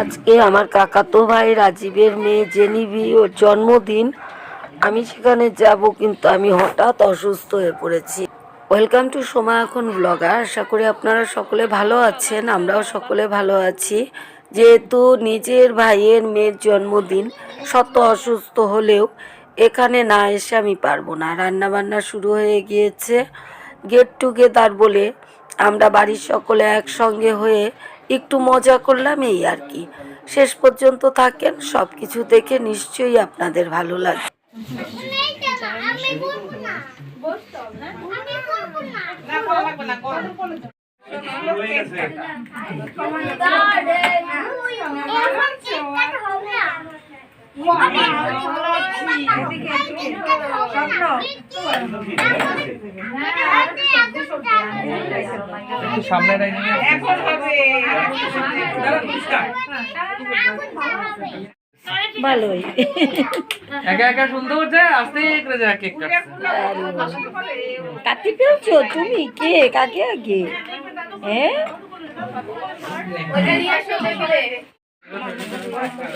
আজকে আমার কাকাতো ভাই রাজীবের মেয়ে জেনিভি ওর জন্মদিন। আমি সেখানে যাব কিন্তু আমি হঠাৎ অসুস্থ হয়ে পড়েছি। ওয়েলকাম টু সোমা এখন ব্লগার আশা করি আপনারা সকলে ভালো আছেন, আমরাও সকলে ভালো আছি। যেহেতু নিজের ভাইয়ের মেয়ের জন্মদিন, শত অসুস্থ হলেও এখানে না এসে আমি পারব না। রান্না বান্না শুরু হয়ে গিয়েছে। গেট টুগেদার বলে আমরা বাড়ির সকলে একসঙ্গে হয়ে একটু মজা করলাম এই আর কি। শেষ পর্যন্ত থাকেন সব কিছু দেখে নিশ্চয়ই আপনাদের ভালো লাগে। আমি বলব না আমি বলব না এখন কেক কাটা হবে না একটু সামনে নিয়ে এখন হবে। ভালোই। একা একা সুন্দর যায় আস্তে করে কেক কাটি ফেলছো? তুমি? কে? কাকে আগে? হ্যাঁ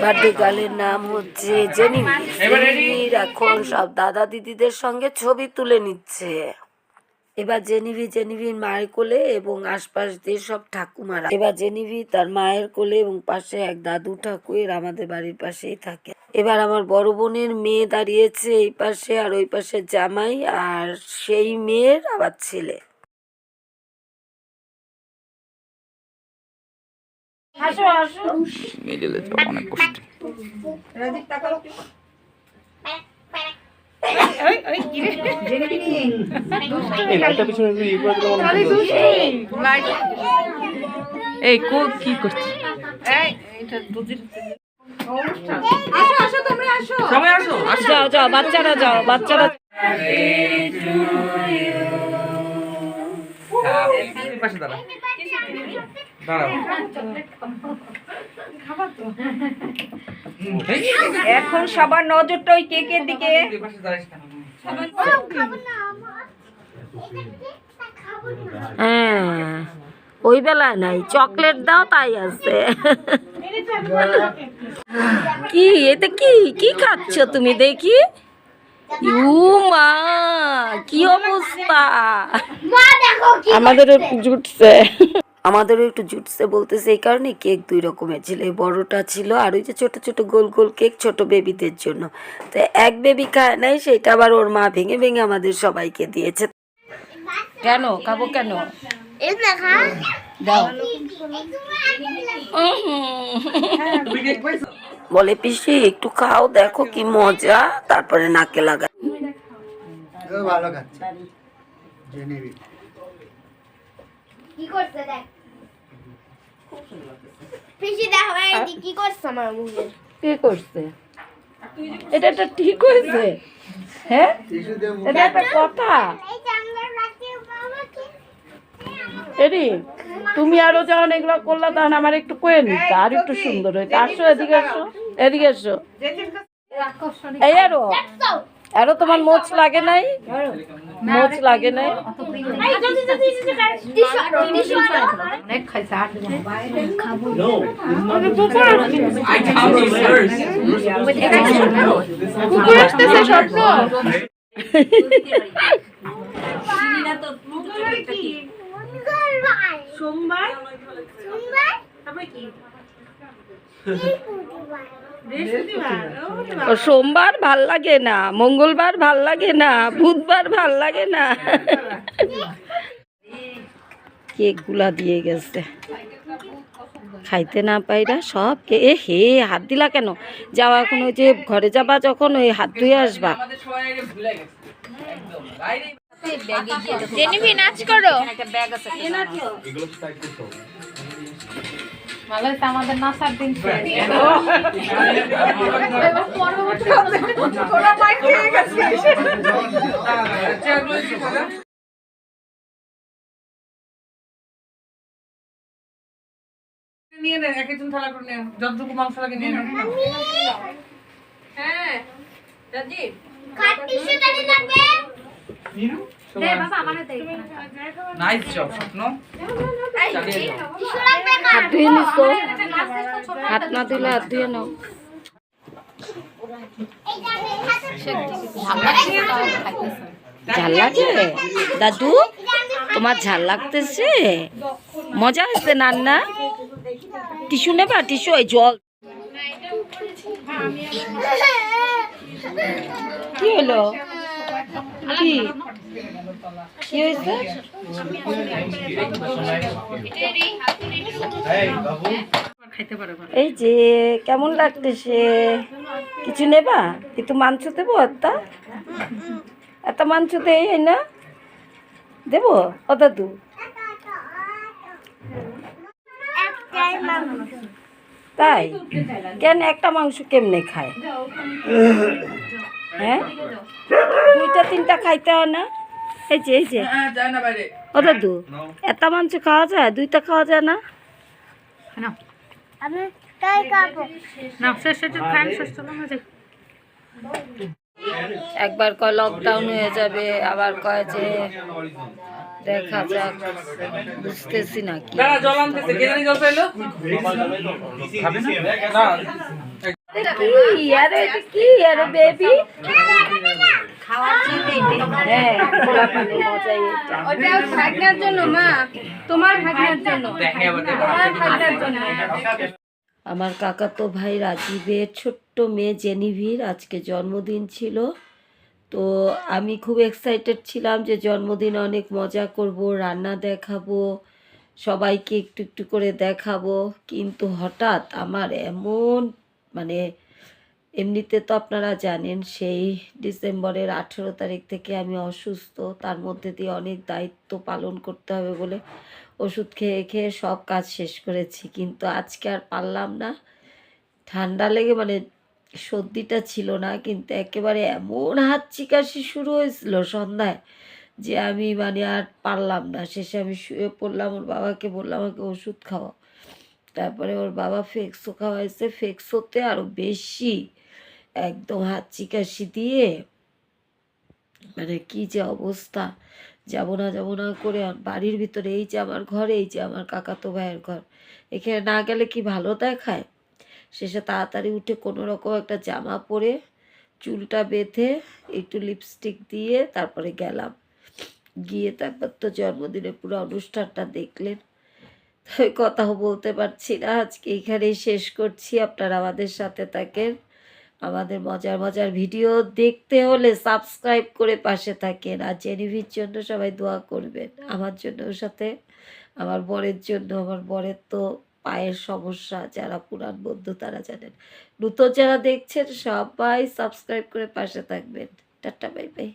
বার্থডে গার্লের নাম হচ্ছে জেনিভি জেনিভির এখন সব দাদা দিদিদের সঙ্গে ছবি তুলে নিচ্ছে। এবার জেনিভি জেনিভির মায়ের কোলে এবং আশপাশ দিয়ে সব ঠাকুমারা। এবার জেনিভি তার মায়ের কোলে এবং পাশে এক দাদু ঠাকুর আমাদের বাড়ির পাশেই থাকে। এবার আমার বড় বোনের মেয়ে দাঁড়িয়েছে এই পাশে আর ওই পাশে জামাই আর সেই মেয়ের আবার ছেলে। মিডিলে যাওয়া অনেক কষ্ট। এই কো কি করছিস? সবাই আসো? আসো যাও যাও বাচ্চারা যাও বাচ্চারা। পাশে দাঁড়া এখন সবার নজরটা ওই কেকের দিকে? হ্যাঁ ওই বেলা নাই চকলেট দাও তাই আছে। কি এটা কি কি খাচ্ছ তুমি দেখি? মা কি অবস্থা? মা দেখো কি আমাদেরও একটু জুটছে। আমাদেরও একটু জুটছে বলতেছে এই কারণে কেক দুই রকমের ছিল। এই বড়টা ছিল আর ওই যে ছোট ছোট গোল গোল কেক ছোট বেবিদের জন্য। তো এক বেবি খায় নাই সেটা আবার ওর মা ভেঙে ভেঙে আমাদের সবাইকে দিয়েছে। কেন? খাব কেন? দাও। বলে পিসি একটু খাও দেখো কি মজা। তারপরে নাকে লাগা ভালো খাচ্ছে। কি করছে দেখ। পিসি দেখো এই কি করছে আমার মুখে? কে করছে? এটা একটা ঠিক হয়েছে। হ্যাঁ? এটা একটা কথা। এরি তুমি আরও যখন এগুলো করলা তখন আমার একটু কয়ে নিতে আর একটু সুন্দর হইতো আসো এদিকে আসো এদিকে আসো। এই আরও। আরও তোমার মোচ লাগে নাই? মোচ লাগে নাই? সোমবার? সোমবার? তারপরে কি? সোমবার ভালো লাগে না মঙ্গলবার ভালো লাগে না বুধবার ভালো লাগে না। কেকগুলা দিয়ে গেছে। খাইতে না পাইরা সব কে এ হে হাত দিলা কেন? যাওয়া এখন ওই যে ঘরে যাবা যখন ওই হাত ধুয়ে আসবা। আমাদের সবাই আগে ভুলে বাইরে জেনিভি নাচ নিয়ে নেন এক একজন থালা করে নেন যতটুকু মাংস লাগে নিয়ে নেন কাট টিস্যুটা দিন নাইস জব স্বপ্ন হাত ধুয়ে না ধুলে হাত ধুয়ে নাও ঝাল লাগে দাদু তোমার ঝাল লাগতেছে মজা আসছে নান্না টিস্যু নেবা টিস্যু ওই জল কি হলো কি? হয়েছে। এই যে, কেমন লাগতেছে? কিছু নেবা? একটু মাংস দেবো একটা একটা মাংস দেই না? দেবো? ও দাদু। তাই? কেন একটা মাংস কেমনে খায়? হ্যাঁ? দুইটা তিনটা খাইতে হয় না? এই যে এই যে। হ্যাঁ যায় ও দাদু একটা মাংস খাওয়া যায়? দুইটা খাওয়া যায় না? একবার কয় লকডাউন হয়ে যাবে আবার কয় যে দেখা যাক বুঝতেছি না কি দাঁড়া জল আনতেছে কে আরে কি আরে বেবি জন্য আমার কাকাতো ভাই রাজীবের ছোট্ট মেয়ে জেনিভির আজকে জন্মদিন ছিল। তো আমি খুব এক্সাইটেড ছিলাম যে জন্মদিন অনেক মজা করব রান্না দেখাবো সবাইকে একটু একটু করে দেখাবো। কিন্তু হঠাৎ আমার এমন মানে এমনিতে তো আপনারা জানেন সেই ডিসেম্বরের আঠেরো তারিখ থেকে আমি অসুস্থ। তার মধ্যে দিয়ে অনেক দায়িত্ব পালন করতে হবে বলে ওষুধ খেয়ে খেয়ে সব কাজ শেষ করেছি। কিন্তু আজকে আর পারলাম না। ঠান্ডা লেগে মানে সর্দিটা ছিল না, কিন্তু একেবারে এমন হাঁচি কাশি শুরু হয়েছিল সন্ধ্যায় যে আমি মানে আর পারলাম না। শেষে আমি শুয়ে পড়লাম, ওর বাবাকে বললাম, আমাকে ওষুধ খাওয়া তারপরে ওর বাবা ফেক্সো খাওয়াইছে, ফেক্সোতে আরও বেশি একদম হাঁচি কাশি দিয়ে মানে কি যে অবস্থা, যাব না যাব না করে বাড়ির ভিতরে এই যে আমার ঘর, এই যে আমার কাকাতো ভাইয়ের ঘর, এখানে না গেলে কি ভালো দেখায়? শেষে তাড়াতাড়ি উঠে কোনো রকম একটা জামা পরে চুলটা বেঁধে একটু লিপস্টিক দিয়ে তারপরে গেলাম। গিয়ে তারপর তো জন্মদিনে পুরো অনুষ্ঠানটা দেখলেন। কথাও বলতে পারছি না। আজকে এখানেই শেষ করছি। আপনারা আমাদের সাথে থাকেন। আমাদের মজার মজার ভিডিও দেখতে হলে সাবস্ক্রাইব করে পাশে থাকেন। আর জেনিভির জন্য সবাই দোয়া করবেন। আমার জন্য সাথে। আমার বরের জন্য। আমার বরের তো পায়ের সমস্যা। যারা পুরান বন্ধু তারা জানেন। নতুন যারা দেখছেন, সবাই সাবস্ক্রাইব করে পাশে থাকবেন। Tata, bye bye.